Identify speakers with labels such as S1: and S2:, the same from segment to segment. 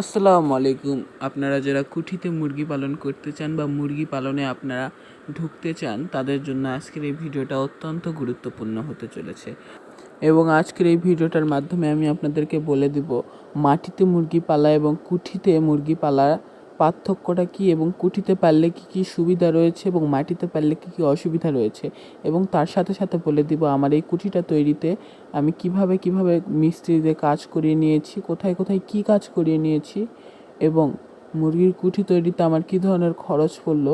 S1: আসসালামু আলাইকুম। আপনারা যারা কুঠিতে মুরগি পালন করতে চান বা মুরগি পালনে আপনারা ঢুকতে চান, তাদের জন্য আজকের এই ভিডিওটা অত্যন্ত গুরুত্বপূর্ণ হতে চলেছে। এবং আজকের এই ভিডিওটার মাধ্যমে আমি আপনাদেরকে বলে দিব, মাটিতে মুরগি পালা এবং কুঠিতে মুরগি পালা পার্থক্যটা কী এবং কুঠিতে পারলে কী কী সুবিধা রয়েছে এবং মাটিতে পারলে কী কী অসুবিধা রয়েছে? এবং তার সাথে সাথে বলে দিব, আমার এই কুঠিটা তৈরিতে আমি কীভাবে কীভাবে মিস্ত্রিদের কাজ করিয়ে নিয়েছি, কোথায় কোথায় কী কাজ করিয়ে নিয়েছি এবং মুরগির কুঠি তৈরিতে আমার কী ধরনের খরচ পড়ল,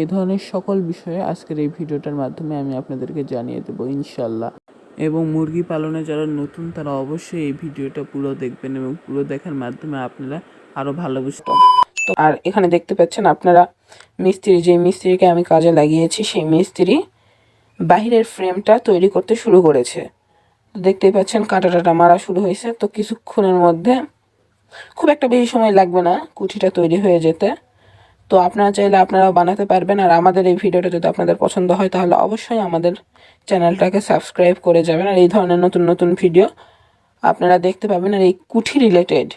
S1: এ ধরনের সকল বিষয়ে আজকের এই ভিডিওটার মাধ্যমে আমি আপনাদেরকে জানিয়ে দেবো ইনশাল্লাহ এবং মুরগি পালনে যারা নতুন, তারা অবশ্যই এই ভিডিওটা পুরো দেখবেন এবং পুরো দেখার মাধ্যমে আপনারা আরও ভালো বুঝতে
S2: তো আর এখানে দেখতে পাচ্ছেন আপনারা মিস্ত্রি, যে মিস্ত্রিকে আমি কাজে লাগিয়েছি, সেই মিস্ত্রি বাহিরের ফ্রেমটা তৈরি করতে শুরু করেছে। দেখতেই পাচ্ছেন কাটা টাটা মারা শুরু হয়েছে। তো কিছুক্ষণের মধ্যে খুব একটা বেশি সময় লাগবে না কুঠিটা তৈরি হয়ে যেতে। তো আপনারা চাইলে আপনারাও বানাতে পারবেন। আর আমাদের এই ভিডিওটা যদি আপনাদের পছন্দ হয়, তাহলে অবশ্যই আমাদের চ্যানেলটাকে সাবস্ক্রাইব করে যাবেন। আর এই ধরনের নতুন নতুন ভিডিও আপনারা দেখতে পাবেন। আর এই কুঠি রিলেটেড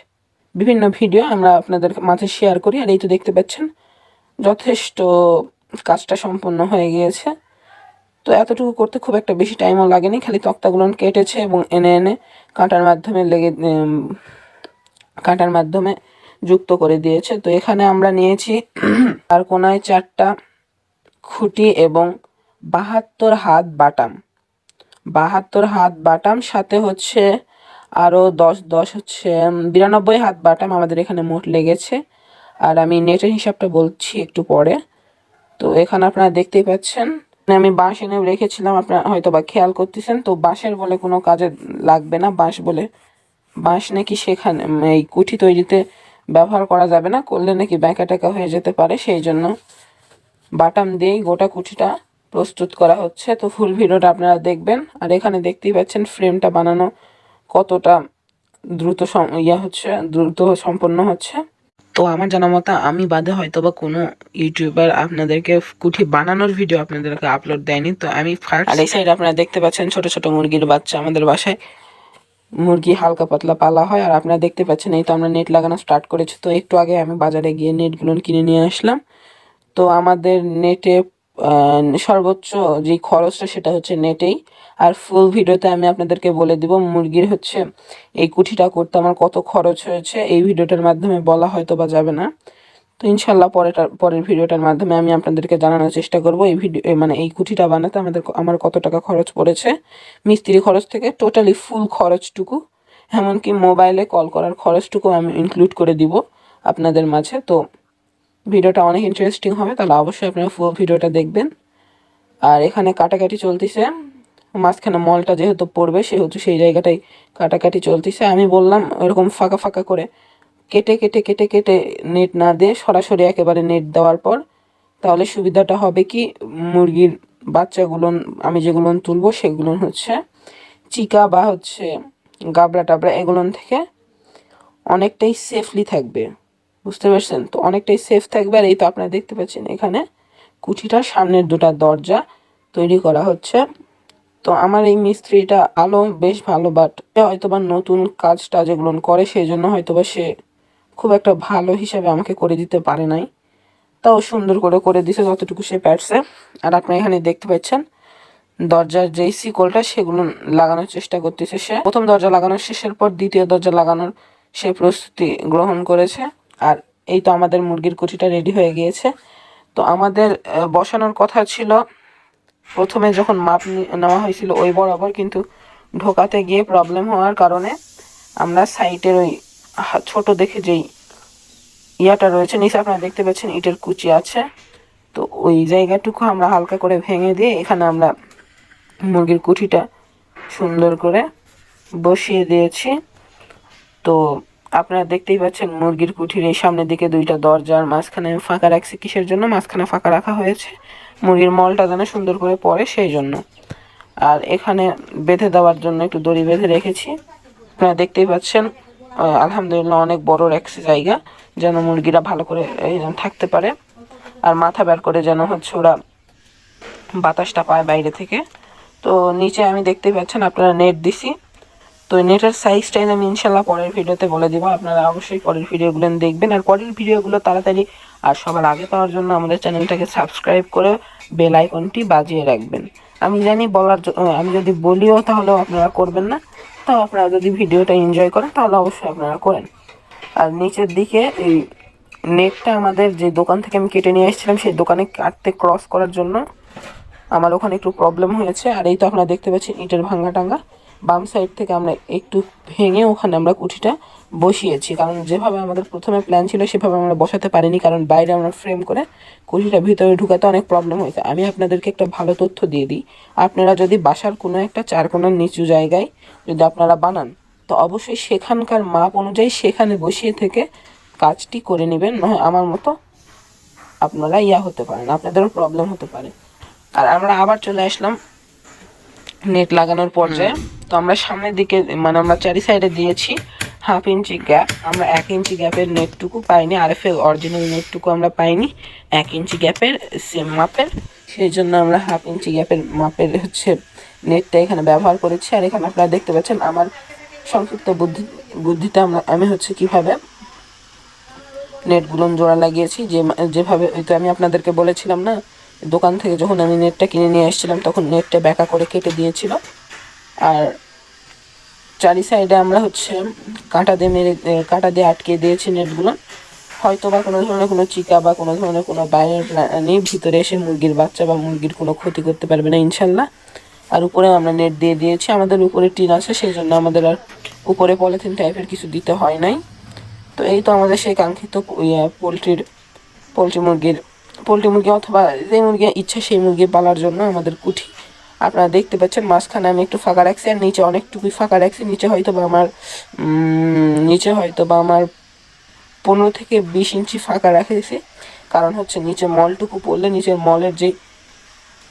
S2: বিভিন্ন ভিডিও আমরা আপনাদের মাঝে শেয়ার করি, আর এই তো দেখতে পাচ্ছেন, যথেষ্ট কাজটা সম্পূর্ণ হয়ে গিয়েছে। তো এতটুকু করতে খুব একটা বেশি টাইমও লাগেনি, খালি তক্তাগুলো কেটেছে এবং এনে এনে কাঁটার মাধ্যমে লেগে কাঁটার মাধ্যমে যুক্ত করে দিয়েছে। তো এখানে আমরা নিয়েছি আর কোনায় চারটা খুঁটি এবং বাহাত্তর হাত বাটাম। বাহাত্তর হাত বাটাম, সাথে হচ্ছে আরও দশ দশ হচ্ছে বিরানব্বই হাত বাটাম আমাদের এখানে মোট লেগেছে। আর আমি নেটের হিসাবটা বলছি একটু পরে। তো এখানে আপনারা দেখতেই পাচ্ছেন আমি বাঁশ এনে রেখেছিলাম, আপনারা হয়তো বা খেয়াল করতেছেন। তো বাঁশের বলে কোনো কাজে লাগবে না, বাঁশ বলে। বাঁশ নাকি সেখানে এই কুঠি তৈরিতে ব্যবহার করা যাবে না, করলে নাকি ব্যাঁকা টাকা হয়ে যেতে পারে। সেই জন্য বাটাম দিয়েই গোটা কুঠিটা প্রস্তুত করা হচ্ছে। তো ফুল ভিডিওটা আপনারা দেখবেন। আর এখানে দেখতেই পাচ্ছেন ফ্রেমটা বানানো কতটা দ্রুত ইয়া হচ্ছে, দ্রুত সম্পন্ন হচ্ছে। তো আমার জানা মতো আমি বাদে হয়তো বা কোনো ইউটিউবার আপনাদেরকে কুঠি বানানোর ভিডিও আপনাদেরকে আপলোড দেয়নি। তো আমি ফার্স্ট আর এই সাইড আপনারা দেখতে পাচ্ছেন ছোট ছোট মুরগির বাচ্চা আমাদের বাসায়। মুরগি হালকা পাতলা পালা হয় আর আপনারা দেখতে পাচ্ছেন এই তো আমরা নেট লাগানো স্টার্ট করেছি। তো একটু আগে আমি বাজারে গিয়ে নেটগুলো কিনে নিয়ে আসলাম। তো আমাদের নেটে সর্বোচ্চ যে খরচটা সেটা হচ্ছে নেটেই। আর ফুল ভিডিওতে আমি আপনাদেরকে বলে দিব, মুরগির হচ্ছে এই কুঠিটা করতে আমার কত খরচ হয়েছে, এই ভিডিওটার মাধ্যমে বলা হয়তো বা যাবে না। তো ইনশাল্লাহ পরেটার পরের ভিডিওটার মাধ্যমে আমি আপনাদেরকে জানানোর চেষ্টা করব, এই ভিডিও মানে এই কুঠিটা বানাতে আমাদের আমার কত টাকা খরচ পড়েছে, মিস্ত্রি খরচ থেকে টোটালি ফুল খরচটুকু। এমনকি মোবাইলে কল করার খরচটুকু আমি ইনক্লুড করে দিব আপনাদের মাঝে। তো ভিডিওটা অনেক ইন্টারেস্টিং হবে, তাহলে অবশ্যই আপনারা ফুল ভিডিওটা দেখবেন। আর এখানে কাটাকাটি চলতেছে, মাঝখানে মলটা যেহেতু পড়বে, সেহেতু সেই জায়গাটাই কাটাকাটি চলতেছে। আমি বললাম এরকম ফাঁকা ফাঁকা করে কেটে কেটে কেটে কেটে নেট না দিয়ে সরাসরি একেবারে নেট দেওয়ার পর, তাহলে সুবিধাটা হবে কি, মুরগির বাচ্চাগুলো, আমি যেগুলো তুলবো সেগুলো হচ্ছে চিকা বা হচ্ছে গাবড়া টাবড়া এগুলোন থেকে অনেকটাই সেফলি থাকবে। বুঝতে পারছেন? তো অনেকটাই সেফ থাকবে আর এই তো আপনারা দেখতে পাচ্ছেন এখানে কুঠিটার সামনের দুটা দরজা তৈরি করা হচ্ছে। তো আমার এই মিস্ত্রিটা আলো বেশ ভালো বাট হয়তো বা নতুন কাজটা যেগুলো করে সেই জন্য হয়তো বা সে খুব একটা ভালো হিসাবে আমাকে করে দিতে পারে নাই। তাও সুন্দর করে করে দিছে যতটুকু সে পারছে। আর আপনারা এখানে দেখতে পাচ্ছেন, দরজার যেই শিকলটা সেগুলো লাগানোর চেষ্টা করতেছে সে। প্রথম দরজা লাগানোর শেষের পর দ্বিতীয় দরজা লাগানোর সে প্রস্তুতি গ্রহণ করেছে। আর এই তো আমাদের মুরগির কুঠিটা রেডি হয়ে গিয়েছে। তো আমাদের বসানোর কথা ছিল, প্রথমে যখন মাপ নেওয়া হয়েছিল ওই বরাবর কিন্তু ঢোকাতে গিয়ে প্রবলেম হওয়ার কারণে আমরা সাইটের ওই ছোট দেখে যেই ইয়াটা রয়েছে, নিচে আপনারা দেখতে পাচ্ছেন ইটের কুচি আছে। তো ওই জায়গাটুকু আমরা হালকা করে ভেঙে দিয়ে এখানে আমরা মুরগির কুঠিটা সুন্দর করে বসিয়ে দিয়েছি। তো আপনারা দেখতেই পাচ্ছেন মুরগির কুঠির এই সামনের দিকে দুইটা দরজার মাঝখানে ফাঁকা রাখছে। কিসের জন্য? মাঝখানে ফাঁকা রাখা হয়েছে। মুরগির মলটা যেন সুন্দর করে পড়ে সেই জন্য। আর এখানে বেঁধে দেওয়ার জন্য একটু দড়ি বেঁধে রেখেছি। আপনারা দেখতেই পাচ্ছেন আলহামদুলিল্লাহ অনেক বড় রাখছে জায়গা, যেন মুরগিরা ভালো করে থাকতে পারে। আর মাথা বের করে যেন হচ্ছে ওরা বাতাসটা পায় বাইরে থেকে। তো নিচে আমি দেখতেই পাচ্ছেন, আপনারা নেট দিছি। তো নেটের সাইজটাই আমি ইনশাল্লাহ পরের ভিডিওতে বলে দেবো। আপনারা অবশ্যই পরের ভিডিওগুলো দেখবেন। আর পরের ভিডিওগুলো তাড়াতাড়ি, আর সবার আগে পাওয়ার জন্য আমাদের চ্যানেলটাকে সাবস্ক্রাইব করে বেল আইকনটি বাজিয়ে রাখবেন। আমি জানি বলার আমি যদি বলিও তাহলেও আপনারা করবেন না। তাও আপনারা যদি ভিডিওটা এনজয় করেন, তাহলে অবশ্যই আপনারা করেন। আর নিচের দিকে এই নেটটা আমাদের যে দোকান থেকে আমি কেটে নিয়ে এসেছিলাম, সেই দোকানে কাটতে ক্রস করার জন্য আমার ওখানে একটু প্রবলেম হয়েছে। আর এই তো আপনারা দেখতে পাচ্ছেন, ইটের ভাঙ্গা টাঙ্গা বাম সাইড থেকে আমরা একটু ভেঙে ওখানে আমরা কুঠিটা বসিয়েছি। কারণ যেভাবে আমাদের প্রথমে প্ল্যান ছিল, সেভাবে আমরা বসাতে পারিনি। কারণ বাইরে আমরা ফ্রেম করে কুঠিটা ভিতরে ঢুকাতে অনেক প্রবলেম হয়েছে। আমি আপনাদেরকে একটা ভালো তথ্য দিয়ে দিই। আপনারা যদি বাসার কোনো একটা চার কোণার নিচু জায়গায় যদি আপনারা বানান, তো অবশ্যই সেখানকার মাপ অনুযায়ী সেখানে বসিয়ে থেকে কাজটি করে নেবেন। নয়, আমার মতো আপনারা ইয়া হতে পারেন, আপনাদেরও প্রবলেম হতে পারে। আর আমরা আবার চলে আসলাম নেট লাগানোর পর্যায়ে তো আমরা সামনের দিকে মানে আমরা চারি সাইডে দিয়েছি হাফ ইঞ্চি গ্যাপ আমরা এক ইঞ্চি গ্যাপের নেটটুকু পাইনি আর এফ অরিজিনাল নেটটুকু আমরা পাইনি এক ইঞ্চি গ্যাপের সেম মাপের। সেই জন্য আমরা হাফ ইঞ্চি গ্যাপের মাপের হচ্ছে নেটটা এখানে ব্যবহার করেছি। আর এখানে আপনারা দেখতে পাচ্ছেন আমার সংক্ষিপ্ত বুদ্ধি বুদ্ধিতে আমরা আমি হচ্ছে কীভাবে নেটগুলো জোড়া লাগিয়েছি যে যেভাবে ওই তো আমি আপনাদেরকে বলেছিলাম না দোকান থেকে যখন আমি নেটটা কিনে নিয়ে এসেছিলাম, তখন নেটটা ব্যাকা করে কেটে দিয়েছিল। আর চারি সাইডে আমরা হচ্ছে কাঁটা দিয়ে মেরে কাঁটা দিয়ে আটকে দিয়েছি নেটগুলো। হয়তো বা কোনো ধরনের কোনো চিকা বা কোনো ধরনের কোনো বাইরের প্রাণী ভিতরে এসে মুরগির বাচ্চা বা মুরগির কোনো ক্ষতি করতে পারবে না, ইনশাল্লাহ। আর উপরে আমরা নেট দিয়ে দিয়েছি। আমাদের উপরে টিন আছে সেই জন্য আমাদের আর উপরে পলিথিন টাইপের কিছু দিতে হয় নাই। তো এই তো আমাদের সেই কাঙ্ক্ষিত পোলট্রির, পোলট্রি মুরগির পোলট্রি মুরগি অথবা যে মুরগি ইচ্ছা সেই মুরগি পালার জন্য আমাদের কুঠি। আপনারা দেখতে পাচ্ছেন মাঝখানে আমি একটু ফাঁকা রাখছি আর নিচে অনেকটুকুই ফাঁকা রাখছি। নিচে হয়তো বা আমার নিচে হয়তো বা আমার পনেরো থেকে বিশ ইঞ্চি ফাঁকা রাখেছি। কারণ হচ্ছে নিচে মলটুকু পড়লে নিচের মলের যে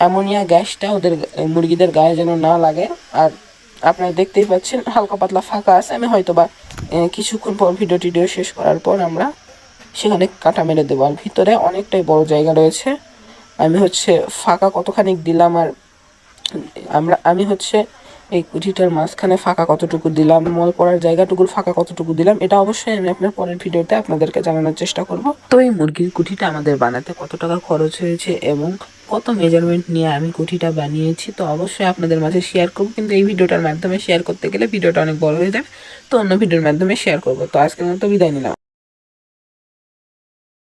S2: অ্যামোনিয়া গ্যাসটা ওদের মুরগিদের গায়ে যেন না লাগে। আর আপনারা দেখতেই পাচ্ছেন হালকা পাতলা ফাঁকা আছে। আমি হয়তো বা কিছুক্ষণ পর ভিডিও টিডিও শেষ করার পর আমরা সেখানে কাটা মেরে দেবো। আর ভিতরে অনেকটাই বড় জায়গা রয়েছে। আমি হচ্ছে ফাঁকা কতখানি দিলাম আর আমরা, আমি হচ্ছে এই কুঠিটার মাঝখানে ফাঁকা কতটুকু দিলাম, মল পড়ার জায়গাটুকুর ফাঁকা কতটুকু দিলাম, এটা অবশ্যই আমি আপনার পরের ভিডিওতে আপনাদেরকে জানানোর চেষ্টা করব। তো এই মুরগির কুঠিটা আমাদের বানাতে কত টাকা খরচ হয়েছে এবং কত মেজারমেন্ট নিয়ে আমি কুঠিটা বানিয়েছি, তো অবশ্যই আপনাদের মাঝে শেয়ার করব। কিন্তু এই ভিডিওটার মাধ্যমে শেয়ার করতে গেলে ভিডিওটা অনেক বড় হয়ে যাবে, তো অন্য ভিডিওর মাধ্যমে শেয়ার করব। তো আজকের মতো বিদায় নিলাম।